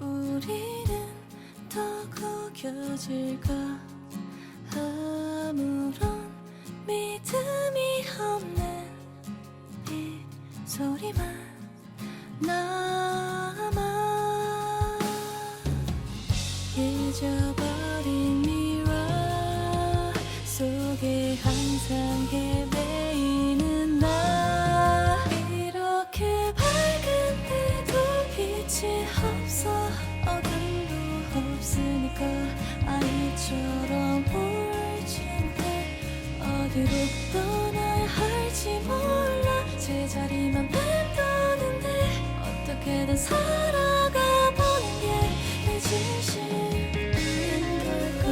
우리는 더 구겨질까 아무런 믿음이 없는 이 소리만 남아 잊어버린 미화 속에 항상 헤매이는 나. 이렇게 밝은데도 빛이 없어. 어둠도 없으니까 아이처럼 어디로 떠나야 할지 몰라. 제자리만 맴도는데 어떻게든 살아가 보는 게 내 진심인 걸까?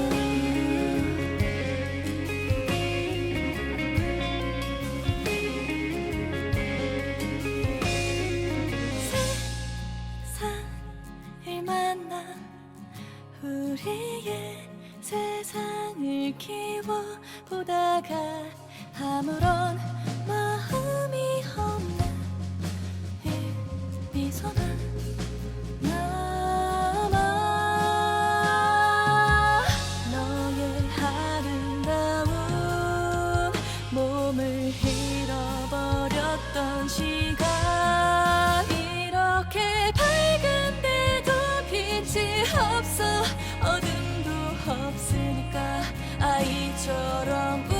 세상 을 만나 우리의 세상을 키워보다가 아무런 아이처럼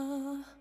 아